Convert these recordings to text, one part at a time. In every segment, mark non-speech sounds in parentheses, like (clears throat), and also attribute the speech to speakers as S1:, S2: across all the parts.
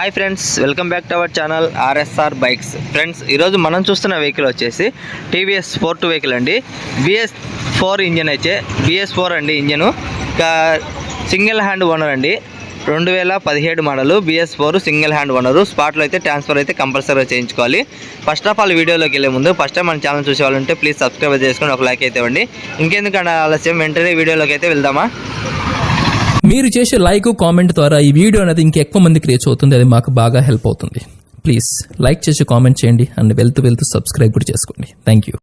S1: Hi friends welcome back to our channel RSR bikes. Friends ఈరోజు మనం చూస్తున్న vehicle వచ్చేసి టీవీఎస్ ఫోర్ టూ వెహికల్ అండి. బిఎస్ ఫోర్ ఇంజన్ అయితే బిఎస్ ఫోర్ అండి ఇంజను. ఇంకా సింగిల్ హ్యాండ్ ఓనర్ అండి. రెండు వేల పదిహేడు model BS four single hand owner. స్పాట్లో అయితే ట్రాన్స్ఫర్ అయితే కంపల్సరీగా చేయించుకోవాలి. ఫస్ట్ ఆఫ్ ఆల్ వీడియోలోకి వెళ్ళే ముందు ఫస్ట్ టైం మన ఛానల్ చూసే వాళ్ళంటే ప్లీజ్ సబ్స్క్రైబ్ చేసుకొని ఒక లైక్ అయితే ఇవ్వండి. ఇంకెందుకంటే ఆలస్యం? వెంటనే వీడియోలోకి అయితే వెళ్దామా?
S2: మీరు చేసే లైక్ కామెంట్ ద్వారా ఈ వీడియో అనేది ఇంకెక్కువ మందికి రీచ్ అవుతుంది. అది మాకు బాగా హెల్ప్ అవుతుంది. ప్లీజ్ లైక్ చేసి కామెంట్ చేయండి. అండ్ వెళ్తూ వెళ్తూ సబ్స్క్రైబ్ కూడా చేసుకోండి. థ్యాంక్ యూ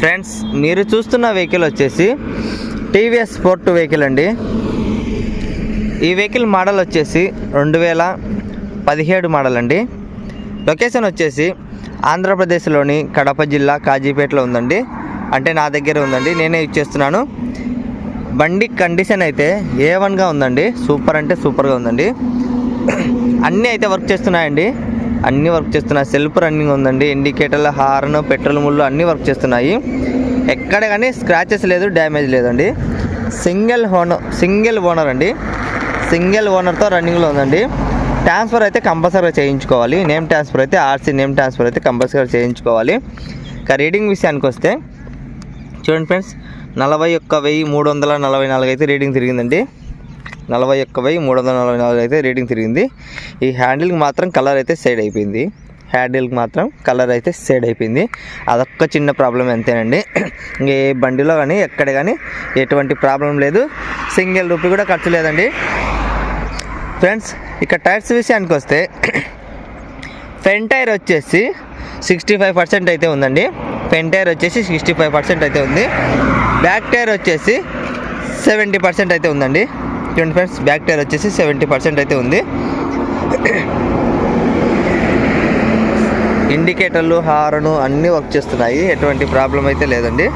S1: ఫ్రెండ్స్ మీరు చూస్తున్న వెహికల్ వచ్చేసి టీవీఎస్ స్పోర్ట్ వెహికల్ అండి. ఈ వెహికల్ మోడల్ వచ్చేసి రెండు వేల పదిహేడు మోడల్ అండి. లొకేషన్ వచ్చేసి ఆంధ్రప్రదేశ్లోని కడప జిల్లా కాజీపేటలో ఉందండి. అంటే నా దగ్గర ఉందండి. నేనే ఇచ్చేస్తున్నాను బండి కండిషన్ అయితే ఏ వన్గా ఉందండి. సూపర్ అంటే సూపర్గా ఉందండి. అన్నీ అయితే వర్క్ చేస్తున్నాయండి. అన్నీ వర్క్ చేస్తున్నాయి సెల్ఫ్ రన్నింగ్ ఉందండి. ఇండికేటర్లు హార్న్ పెట్రోల్ ముళ్ళు అన్నీ వర్క్ చేస్తున్నాయి. ఎక్కడ కానీ స్క్రాచెస్ లేదు డ్యామేజ్ లేదండి. సింగిల్ ఓనర్ సింగిల్ ఓనర్ అండి. సింగిల్ ఓనర్తో రన్నింగ్లో ఉందండి. ట్రాన్స్ఫర్ అయితే కంపల్సరీగా చేయించుకోవాలి. నేమ్ ట్రాన్స్ఫర్ అయితే ఆర్సీ నేమ్ ట్రాన్స్ఫర్ అయితే కంపల్సరీగా చేయించుకోవాలి. ఇక రీడింగ్ విషయానికి వస్తే చూడండి ఫ్రెండ్స్ నలభై ఒక్క వెయ్యి మూడు వందల నలభై నాలుగు అయితే రీడింగ్ తిరిగిందండి. నలభై ఒక్క వెయ్యి మూడు వందల నలభై నాలుగు అయితే రీడింగ్ తిరిగింది. ఈ హ్యాండిల్కి మాత్రం కలర్ అయితే సైడ్ అయిపోయింది. హ్యాండిల్కి మాత్రం కలర్ అయితే సైడ్ అయిపోయింది. అదొక్క చిన్న ప్రాబ్లం అంతేనండి. ఇంక ఏ బండిలో కానీ ఎక్కడ కానీ ఎటువంటి ప్రాబ్లం లేదు. సింగిల్ రూపీ కూడా ఖర్చు లేదండి. ఫ్రెండ్స్ ఇక టైర్స్ విషయానికి వస్తే ఫ్రంట్ టైర్ వచ్చేసి సిక్స్టీ ఫైవ్ పర్సెంట్ అయితే ఉందండి. ఫ్రంట్ టైర్ వచ్చేసి సిక్స్టీ ఫైవ్ పర్సెంట్ అయితే ఉంది. బ్యాక్ టైర్ వచ్చేసి సెవెంటీ పర్సెంట్ అయితే ఉందండి. చూడండి ఫ్రెండ్స్ బ్యాక్ టైర్ వచ్చేసి సెవెంటీ పర్సెంట్ అయితే ఉంది. ఇండికేటర్లు హార్ను అన్నీ వర్క్ చేస్తున్నాయి. ఎటువంటి ప్రాబ్లం అయితే లేదండి.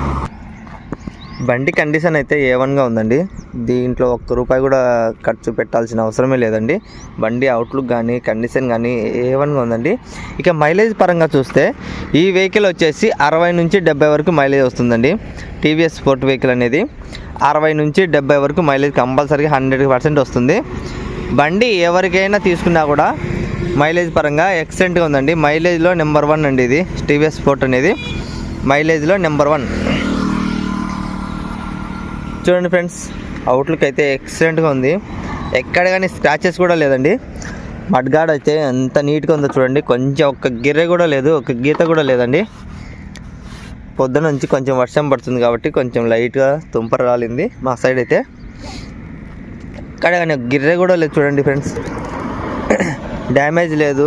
S1: బండి కండిషన్ అయితే ఏ వన్గా ఉందండి. దీంట్లో ఒక్క రూపాయి కూడా ఖర్చు పెట్టాల్సిన అవసరమే లేదండి. బండి అవుట్లుక్ కానీ కండిషన్ కానీ ఏ వన్గా ఉందండి. ఇక మైలేజ్ పరంగా చూస్తే ఈ వెహికల్ వచ్చేసి అరవై నుంచి డెబ్బై వరకు మైలేజ్ వస్తుందండి. టీవీఎస్ స్పోర్ట్ వెహికల్ అనేది అరవై నుంచి డెబ్బై వరకు మైలేజ్ కంపల్సరీగా హండ్రెడ్ పర్సెంట్ వస్తుంది. బండి ఎవరికైనా తీసుకున్నా కూడా మైలేజ్ పరంగా ఎక్సలెంట్గా ఉందండి. మైలేజ్లో నెంబర్ వన్ అండి ఇది. టీవీఎస్ స్పోర్ట్ అనేది. మైలేజ్లో నెంబర్ వన్ చూడండి ఫ్రెండ్స్ అవుట్లుక్ అయితే ఎక్సలెంట్గా ఉంది. ఎక్కడ కానీ స్క్రాచెస్ కూడా లేదండి. మడ్గాడ్ అయితే ఎంత నీట్గా ఉందో చూడండి. కొంచెం ఒక్క గిర్రె కూడా లేదు ఒక గీత కూడా లేదండి. పొద్దున నుంచి కొంచెం వర్షం పడుతుంది కాబట్టి కొంచెం లైట్గా తుంపర రాలింది మా సైడ్ అయితే. ఎక్కడ కానీ ఒక గిర్రె కూడా లేదు చూడండి ఫ్రెండ్స్. డ్యామేజ్ లేదు.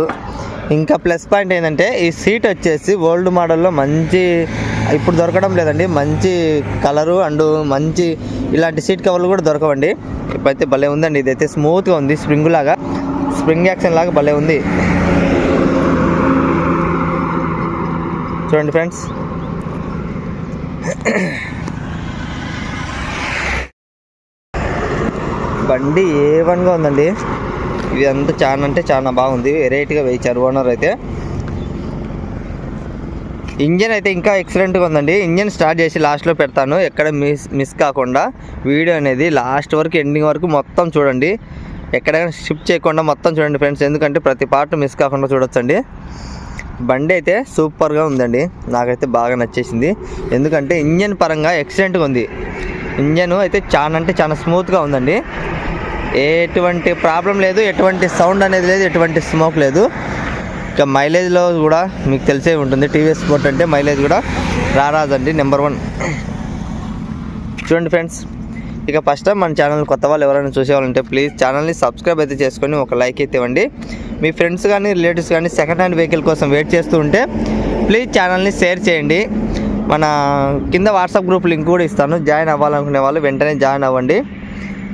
S1: ఇంకా ప్లస్ పాయింట్ ఏంటంటే ఈ సీట్ వచ్చేసి ఓల్డ్ మోడల్లో మంచి ఇప్పుడు దొరకడం లేదండి. మంచి కలరు అండ్ మంచి ఇలాంటి సీట్ కవర్లు కూడా దొరకవండి. ఇప్పుడైతే భలే ఉందండి. ఇదైతే స్మూత్గా ఉంది స్ప్రింగ్ లాగా. స్ప్రింగ్ యాక్షన్ లాగా భలే ఉంది. చూడండి ఫ్రెండ్స్. బండి ఏ వన్గా ఉందండి. ఇది అంతా చాలా అంటే చాలా బాగుంది. వెరైటీగా వేయించారు ఓనర్ అయితే. ఇంజన్ అయితే ఇంకా ఎక్సలెంట్గా ఉందండి. ఇంజన్ స్టార్ట్ చేసి లాస్ట్లో పెడతాను. ఎక్కడ మిస్ మిస్ కాకుండా వీడియో అనేది లాస్ట్ వరకు ఎండింగ్ వరకు మొత్తం చూడండి. ఎక్కడైనా షిఫ్ట్ చేయకుండా మొత్తం చూడండి ఫ్రెండ్స్ ఎందుకంటే ప్రతి పార్ట్ మిస్ కాకుండా చూడొచ్చండి. బండి అయితే సూపర్గా ఉందండి. నాకైతే బాగా నచ్చేసింది. ఎందుకంటే ఇంజన్ పరంగా ఎక్సలెంట్గా ఉంది. ఇంజన్ అయితే చాలా అంటే చాలా స్మూత్గా ఉందండి. ఎటువంటి ప్రాబ్లం లేదు. ఎటువంటి సౌండ్ అనేది లేదు. ఎటువంటి స్మోక్ లేదు. ఇక మైలేజ్లో కూడా మీకు తెలిసే ఉంటుంది. టీవీఎస్ స్పోర్ట్ అంటే మైలేజ్ కూడా రారాదండి నెంబర్ వన్. చూడండి ఫ్రెండ్స్ ఇక ఫస్ట్ టైం మన ఛానల్ కొత్త వాళ్ళు ఎవరైనా చూసేవాళ్ళంటే ప్లీజ్ ఛానల్ని సబ్స్క్రైబ్ అయితే చేసుకొని ఒక లైక్ అయితే ఇవ్వండి. మీ ఫ్రెండ్స్ కానీ రిలేటివ్స్ కానీ సెకండ్ హ్యాండ్ వెహికల్ కోసం వెయిట్ చేస్తూ ఉంటే ప్లీజ్ ఛానల్ని షేర్ చేయండి. మన కింద వాట్సాప్ గ్రూప్ లింక్ కూడా ఇస్తాను. జాయిన్ అవ్వాలనుకునే వాళ్ళు వెంటనే జాయిన్ అవ్వండి.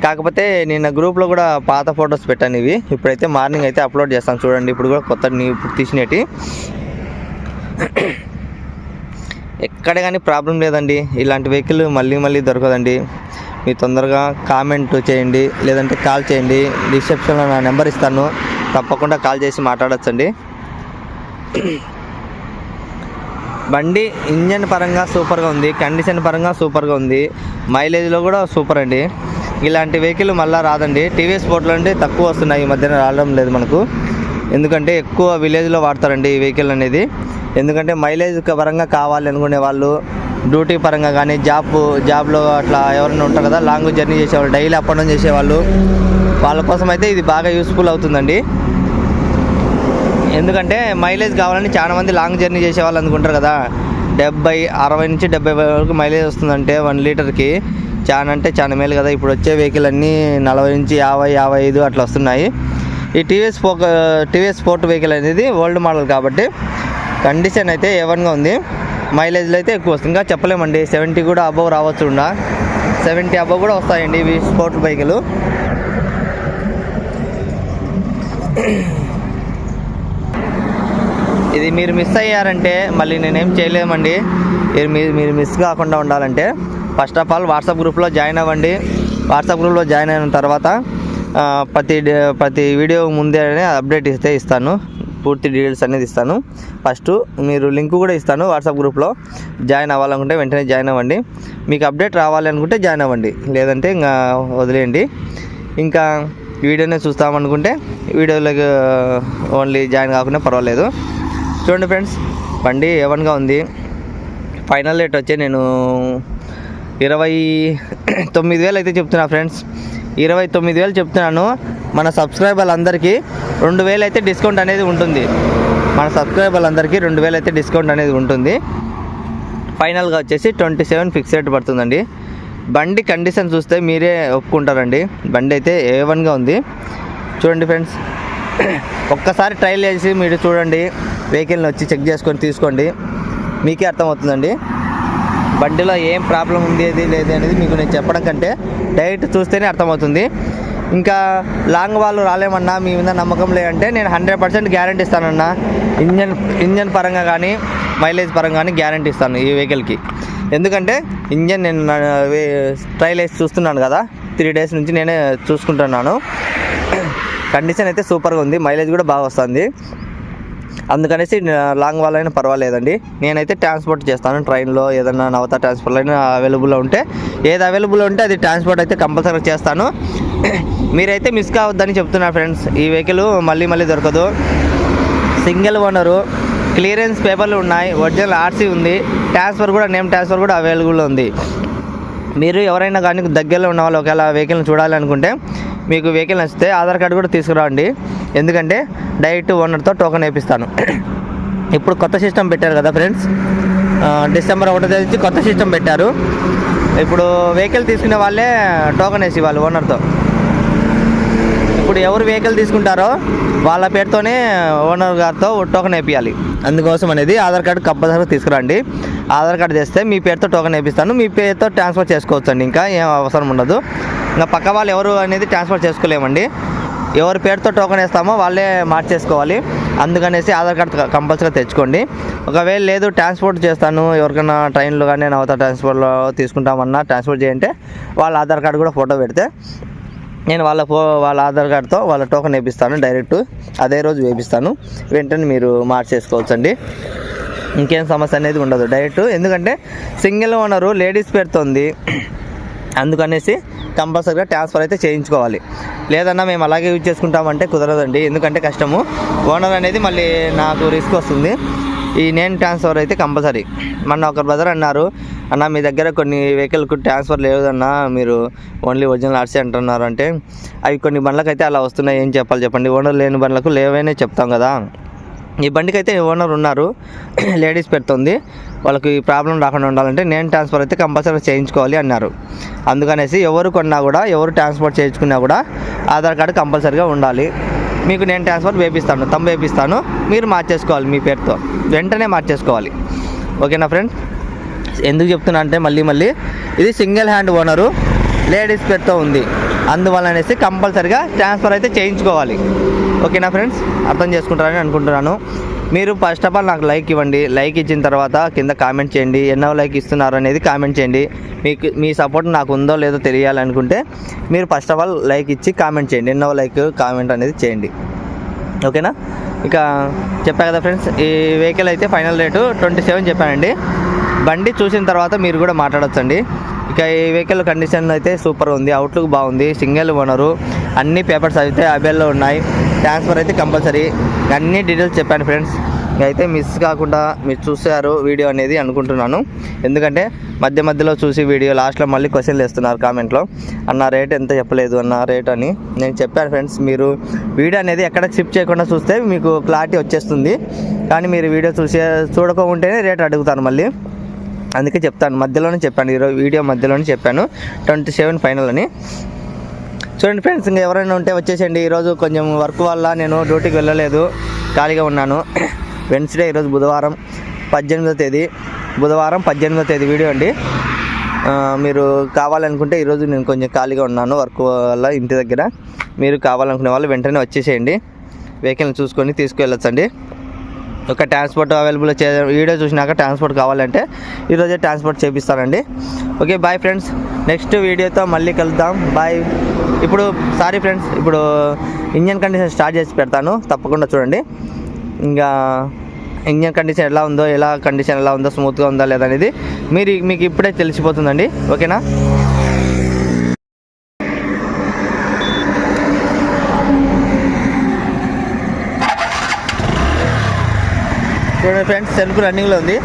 S1: కాకపోతే నిన్న గ్రూప్లో కూడా పాత ఫొటోస్ పెట్టాను ఇవి. ఇప్పుడైతే మార్నింగ్ అయితే అప్లోడ్ చేస్తాను. చూడండి ఇప్పుడు కూడా కొత్త నీ ఇప్పుడు తీసినవి. ఎక్కడ కానీ ప్రాబ్లం లేదండి. ఇలాంటి వెహికల్ మళ్ళీ మళ్ళీ దొరకదండి. మీరు తొందరగా కామెంట్ చేయండి. లేదంటే కాల్ చేయండి. రిసెప్షన్లో నా నెంబర్ ఇస్తాను. తప్పకుండా కాల్ చేసి మాట్లాడచ్చండి. బండి ఇంజన్ పరంగా సూపర్గా ఉంది. కండిషన్ పరంగా సూపర్గా ఉంది. మైలేజ్లో కూడా సూపర్ అండి. ఇలాంటి వెహికల్ మళ్ళీ రాదండి. టీవీఎస్ స్పోర్ట్లో అంటే తక్కువ వస్తున్నాయి ఈ మధ్యన రావడం లేదు మనకు. ఎందుకంటే ఎక్కువ విలేజ్లో వాడతారండి ఈ వెహికల్ అనేది. ఎందుకంటే మైలేజ్ పరంగా కావాలి అనుకునే వాళ్ళు డ్యూటీ పరంగా కానీ జాబ్ జాబ్లో అట్లా ఎవరైనా ఉంటారు కదా లాంగ్ జర్నీ చేసేవాళ్ళు డైలీ అప్ అండ్ డౌన్ చేసేవాళ్ళు వాళ్ళ కోసం అయితే ఇది బాగా యూస్ఫుల్ అవుతుందండి. ఎందుకంటే మైలేజ్ కావాలని చాలా మంది లాంగ్ జర్నీ చేసేవాళ్ళు అనుకుంటారు కదా. డెబ్బై అరవై నుంచి డెబ్బై వరకు మైలేజ్ వస్తుందంటే వన్ లీటర్కి. చాలా అంటే చాలా మేలు కదా. ఇప్పుడు వచ్చే వెహికల్ అన్నీ నలభై నుంచి యాభై యాభై ఐదు అట్లా వస్తున్నాయి. ఈ టీవీఎస్ పోక టీవీఎస్ స్పోర్ట్ వెహికల్ అనేది ఓల్డ్ మోడల్ కాబట్టి కండిషన్ అయితే ఏవన్గా ఉంది. మైలేజ్లో అయితే ఎక్కువ వస్తుంది. ఇంకా చెప్పలేమండి. సెవెంటీ కూడా అబవ్ రావచ్చు సెవెంటీ అబవ్ కూడా వస్తాయండి ఇవి స్పోర్ట్ బైకులు ఇది మీరు మిస్ అయ్యారంటే మళ్ళీ నేనేం చేయలేమండి. మీరు మీరు మిస్ కాకుండా ఉండాలంటే. ఫస్ట్ ఆఫ్ ఆల్ వాట్సాప్ గ్రూప్లో జాయిన్ అవ్వండి. వాట్సాప్ గ్రూప్లో జాయిన్ అయిన తర్వాత ప్రతి ప్రతి వీడియో ముందే అప్డేట్ ఇస్తే ఇస్తాను. పూర్తి డీటెయిల్స్ అనేది ఇస్తాను. ఫస్ట్ మీరు లింక్ కూడా ఇస్తాను వాట్సాప్ గ్రూప్లో. జాయిన్ అవ్వాలనుకుంటే వెంటనే జాయిన్ అవ్వండి. మీకు అప్డేట్ రావాలి అనుకుంటే జాయిన్ అవ్వండి. లేదంటే ఇంకా వదిలేయండి. ఇంకా వీడియోనే చూస్తామనుకుంటే వీడియోలోకి ఓన్లీ జాయిన్ కాకుండా పర్వాలేదు. చూడండి ఫ్రెండ్స్ బండి ఏవన్గా ఉంది. ఫైనల్ రేట్ వచ్చి నేను ఇరవై తొమ్మిది వేలు అయితే చెప్తున్నా ఫ్రెండ్స్. ఇరవై తొమ్మిది వేలు చెప్తున్నాను. మన సబ్స్క్రైబర్లందరికీ రెండు వేలు అయితే డిస్కౌంట్ అనేది ఉంటుంది. మన సబ్స్క్రైబర్లందరికీ రెండు వేలు అయితే డిస్కౌంట్ అనేది ఉంటుంది. ఫైనల్గా వచ్చేసి ట్వంటీ సెవెన్ ఫిక్స్ రేట్ పడుతుందండి. బండి కండిషన్ చూస్తే మీరే ఒప్పుకుంటారండి. బండి అయితే ఏ వన్గా ఉంది. చూడండి ఫ్రెండ్స్. ఒక్కసారి ట్రయల్ చేసి మీరు చూడండి. వెహికల్ని వచ్చి చెక్ చేసుకొని తీసుకోండి. మీకే అర్థమవుతుందండి. బండిలో ఏం ప్రాబ్లం ఉంది ఏది లేదు అనేది మీకు నేను చెప్పడం కంటే డైరెక్ట్ చూస్తేనే అర్థమవుతుంది. ఇంకా లాంగ్ వాళ్ళు రాలేమన్నా మీ మీద నమ్మకం లేదంటే నేను హండ్రెడ్ పర్సెంట్ గ్యారంటీ ఇస్తానన్నా. ఇంజన్ ఇంజన్ పరంగా కానీ మైలేజ్ పరంగా కానీ గ్యారంటీ ఇస్తాను ఈ వెహికల్కి. ఎందుకంటే ఇంజన్ నేను ట్రైల్ వేసి చూస్తున్నాను కదా త్రీ డేస్ నుంచి నేనే చూసుకుంటున్నాను. (clears throat) కండిషన్ అయితే సూపర్గా ఉంది మైలేజ్ కూడా బాగా వస్తుంది. అందుకనేసి లాంగ్ వాళ్ళ అయినా పర్వాలేదండి. నేనైతే ట్రాన్స్పోర్ట్ చేస్తాను ట్రైన్లో ఏదైనా నవత ట్రాన్స్పోర్ట్ అయినా అవైలబుల్లో ఉంటే. ఏది అవైలబుల్ ఉంటే అది ట్రాన్స్పోర్ట్ అయితే కంపల్సరీ చేస్తాను. మీరైతే మిస్ కావద్దని చెప్తున్నా ఫ్రెండ్స్ ఈ వెహికల్ మళ్ళీ మళ్ళీ దొరకదు. సింగిల్ ఓనరు క్లియరెన్స్ పేపర్లు ఉన్నాయి ఒరిజినల్ ఆర్సీ ఉంది ట్రాన్స్ఫర్ కూడా నేమ్ ట్రాన్స్ఫర్ కూడా అవైలబుల్ ఉంది. మీరు ఎవరైనా కానీ దగ్గరలో ఉన్న వాళ్ళు ఒకవేళ వెహికల్ని చూడాలనుకుంటే మీకు వెహికల్ నచ్చితే ఆధార్ కార్డు కూడా తీసుకురండి. ఎందుకంటే డైరెక్ట్ ఓనర్తో టోకెన్ వేపిస్తాను. ఇప్పుడు కొత్త సిస్టమ్ పెట్టారు కదా ఫ్రెండ్స్. డిసెంబర్ ఒకటో తేదీ నుంచి కొత్త సిస్టమ్ పెట్టారు. ఇప్పుడు వెహికల్ తీసుకునే వాళ్ళే టోకెన్ వేసి వాళ్ళు ఓనర్తో. ఇప్పుడు ఎవరు వెహికల్ తీసుకుంటారో వాళ్ళ పేరుతోనే ఓనర్ గారితో టోకెన్ వేపియాలి. అందుకోసం అనేది ఆధార్ కార్డు కంపల్సరీ తీసుకురండి. ఆధార్ కార్డు చేస్తే మీ పేరుతో టోకెన్ వేపిస్తాను. మీ పేరుతో ట్రాన్స్ఫర్ చేసుకోవచ్చు అండి ఇంకా ఏం అవసరం ఉండదు. ఇంకా పక్క వాళ్ళు ఎవరు అనేది ట్రాన్స్ఫర్ చేసుకోలేమండి. ఎవరి పేరుతో టోకెన్ వేస్తామో వాళ్ళే మార్చేసుకోవాలి. అందుకనేసి ఆధార్ కార్డు కంపల్సరీ తెచ్చుకోండి. ఒకవేళ లేదు ట్రాన్స్పోర్ట్ చేస్తాను. ఎవరికైనా ట్రైన్లో కానీ నేను అవతల ట్రాన్స్పోర్ట్లో తీసుకుంటామన్నా ట్రాన్స్పోర్ట్ చేయంటే వాళ్ళ ఆధార్ కార్డు కూడా ఫోటో పెడితే నేను వాళ్ళ ఫో వాళ్ళ ఆధార్ కార్డ్తో వాళ్ళ టోకెన్ వేపిస్తాను డైరెక్ట్. అదే రోజు వేపిస్తాను. వెంటనే మీరు మార్చేసుకోవచ్చండి. ఇంకేం సమస్య అనేది ఉండదు. డైరెక్ట్ ఎందుకంటే సింగిల్ ఓనరు లేడీస్ పేరుతో ఉంది అందుకనేసి కంపల్సరీగా ట్రాన్స్ఫర్ అయితే చేయించుకోవాలి. లేదన్నా మేము అలాగే యూజ్ చేసుకుంటామంటే కుదరదండి. ఎందుకంటే కష్టము. ఓనర్ అనేది మళ్ళీ నాకు రిస్క్ వస్తుంది. ఈ నేను ట్రాన్స్ఫర్ అయితే కంపల్సరీ. మొన్న ఒక బ్రదర్ అన్నారు అన్న మీ దగ్గర కొన్ని వెహికల్కు ట్రాన్స్ఫర్ లేదన్నా మీరు ఓన్లీ ఒరిజినల్ ఆర్సీ అంటున్నారు అంటే అవి కొన్ని బండ్లకు అయితే అలా వస్తున్నాయి. ఏం చెప్పాలి చెప్పండి. ఓనర్ లేని బండ్లకు లేవనే చెప్తాం కదా. ఈ బండికి అయితే ఓనర్ ఉన్నారు. లేడీస్ పెడుతుంది. వాళ్ళకి ఈ ప్రాబ్లం రాకుండా ఉండాలంటే నేను ట్రాన్స్ఫర్ అయితే కంపల్సరీ చేయించుకోవాలి అన్నారు. అందుకనేసి ఎవరు కొన్నా కూడా ఎవరు ట్రాన్స్పోర్ట్ చేయించుకున్నా కూడా ఆధార్ కార్డు కంపల్సరీగా ఉండాలి. మీకు నేను ట్రాన్స్ఫర్ వేపిస్తాను తమ్ము వేపిస్తాను. మీరు మార్చేసుకోవాలి మీ పేరుతో. వెంటనే మార్చేసుకోవాలి. ఓకేనా ఫ్రెండ్ ఎందుకు చెప్తున్నా అంటే మళ్ళీ మళ్ళీ ఇది సింగిల్ హ్యాండ్ ఓనరు లేడీస్ పేరుతో ఉంది. అందువల్ల అనేసి కంపల్సరిగా ట్రాన్స్ఫర్ అయితే చేయించుకోవాలి. ఓకేనా ఫ్రెండ్స్? అర్థం చేసుకుంటారని అనుకుంటున్నాను. మీరు ఫస్ట్ ఆఫ్ ఆల్ నాకు లైక్ ఇవ్వండి. లైక్ ఇచ్చిన తర్వాత కింద కామెంట్ చేయండి. ఎన్నో లైక్ ఇస్తున్నారు అనేది కామెంట్ చేయండి. మీకు మీ సపోర్ట్ నాకు ఉందో లేదో తెలియాలనుకుంటే మీరు ఫస్ట్ ఆఫ్ ఆల్ లైక్ ఇచ్చి కామెంట్ చేయండి. ఎన్నో లైక్ కామెంట్ అనేది చేయండి. ఓకేనా? ఇక చెప్పా కదా ఫ్రెండ్స్ ఈ వెహికల్ అయితే ఫైనల్ రేటు ట్వంటీ సెవెన్ చెప్పానండి. బండి చూసిన తర్వాత మీరు కూడా మాట్లాడొచ్చండి. ఇక ఈ వెహికల్ కండిషన్ అయితే సూపర్ ఉంది. అవుట్లుక్ బాగుంది. సింగిల్ ఓనరు అన్ని పేపర్స్ అయితే అవైల్లో ఉన్నాయి. ట్రాన్స్ఫర్ అయితే కంపల్సరీ అన్ని డీటెయిల్స్ చెప్పాను ఫ్రెండ్స్ అయితే మిస్ కాకుండా మీరు చూసారు వీడియో అనేది అనుకుంటున్నాను. ఎందుకంటే మధ్య మధ్యలో చూసి వీడియో లాస్ట్లో మళ్ళీ క్వశ్చన్లు వేస్తున్నారు కామెంట్లో అన్న రేట్ ఎంత చెప్పలేదు అన్న రేట్ అని నేను చెప్పాను ఫ్రెండ్స్ మీరు వీడియో అనేది ఎక్కడ స్కిప్ చేయకుండా చూస్తే మీకు క్లారిటీ వచ్చేస్తుంది. కానీ మీరు వీడియో చూసే చూడకుంటేనే రేట్ అడుగుతాను మళ్ళీ. అందుకే చెప్తాను. మధ్యలోనే చెప్పాను. ఈరోజు వీడియో మధ్యలోనే చెప్పాను. ట్వంటీ సెవెన్ ఫైనల్ అని. చూడండి ఫ్రెండ్స్ ఇంకా ఎవరైనా ఉంటే వచ్చేసేయండి. ఈరోజు కొంచెం వర్క్ వల్ల నేను డ్యూటీకి వెళ్ళలేదు. ఖాళీగా ఉన్నాను. వెన్స్డే ఈరోజు బుధవారం పద్దెనిమిదో తేదీ. బుధవారం పద్దెనిమిదో తేదీ వీడియో అండి. మీరు కావాలనుకుంటే ఈరోజు నేను కొంచెం ఖాళీగా ఉన్నాను. వర్క్ వల్ల ఇంటి దగ్గర మీరు కావాలనుకునే వాళ్ళు వెంటనే వచ్చేసేయండి. వెహికల్ని చూసుకొని తీసుకువెళ్ళొచ్చండి. ఒక ట్రాన్స్పోర్ట్ అవైలబుల్ చే వీడియో చూసినాక ట్రాన్స్పోర్ట్ కావాలంటే ఈరోజే ట్రాన్స్పోర్ట్ చేపిస్తానండి ఓకే బాయ్ ఫ్రెండ్స్ నెక్స్ట్ వీడియోతో మళ్ళీ కలుద్దాం. బాయ్ ఇప్పుడు సారీ ఫ్రెండ్స్ ఇప్పుడు ఇంజన్ కండిషన్ స్టార్ట్ చేసి పెడతాను. తప్పకుండా చూడండి. ఇంకా ఇంజన్ కండిషన్ ఎలా ఉందో ఎలా కండిషన్ ఎలా ఉందో స్మూత్గా ఉందా లేదా అనేది మీరు మీకు ఇప్పుడే తెలిసిపోతుందండి. ఓకేనా చూడండి ఫ్రెండ్స్ సెల్ఫ్ రన్నింగ్లో ఉంది.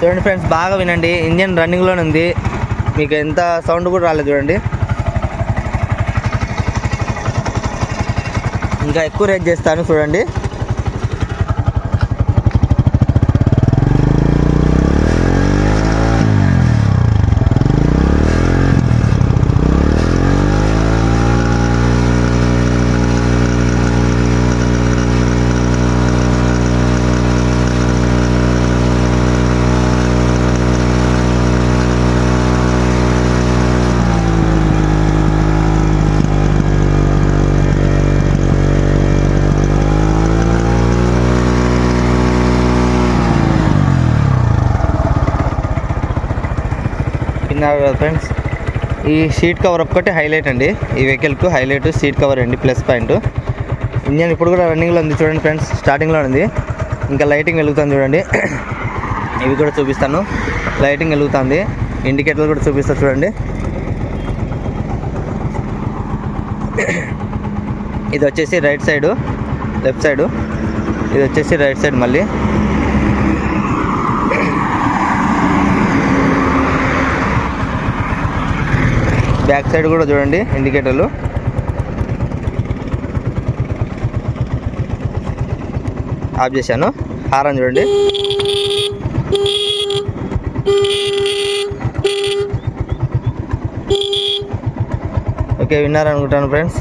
S1: చూడండి ఫ్రెండ్స్ బాగా వినండి. ఇంజన్ రన్నింగ్లోనే ఉంది. మీకు ఎంత సౌండ్ కూడా రాలేదు చూడండి. ఇంకా ఎక్కువ రేట్ చేస్తాను చూడండి విన్నారు కదా ఫ్రెండ్స్. ఈ సీట్ కవర్ ఒక్కటి హైలైట్ అండి. ఈ వెహికల్కు హైలైట్ సీట్ కవర్ అండి ప్లస్ పాయింట్. ఇంజన్ ఇప్పుడు కూడా రన్నింగ్లో ఉంది చూడండి ఫ్రెండ్స్ స్టార్టింగ్లో ఉంది. ఇంకా లైటింగ్ వెలుగుతుంది చూడండి. (clears throat) ఇవి కూడా చూపిస్తాను. లైటింగ్ వెలుగుతుంది. ఇండికేటర్లు కూడా చూపిస్తా చూడండి. (clears throat) ఇది వచ్చేసి రైట్ సైడు లెఫ్ట్ సైడు. ఇది వచ్చేసి రైట్ సైడ్ మళ్ళీ. బ్యాక్ సైడ్ కూడా చూడండి ఇండికేటర్లు. ఆఫ్ చేశాను. హారం చూడండి. ఓకే విన్నారనుకుంటాను ఫ్రెండ్స్.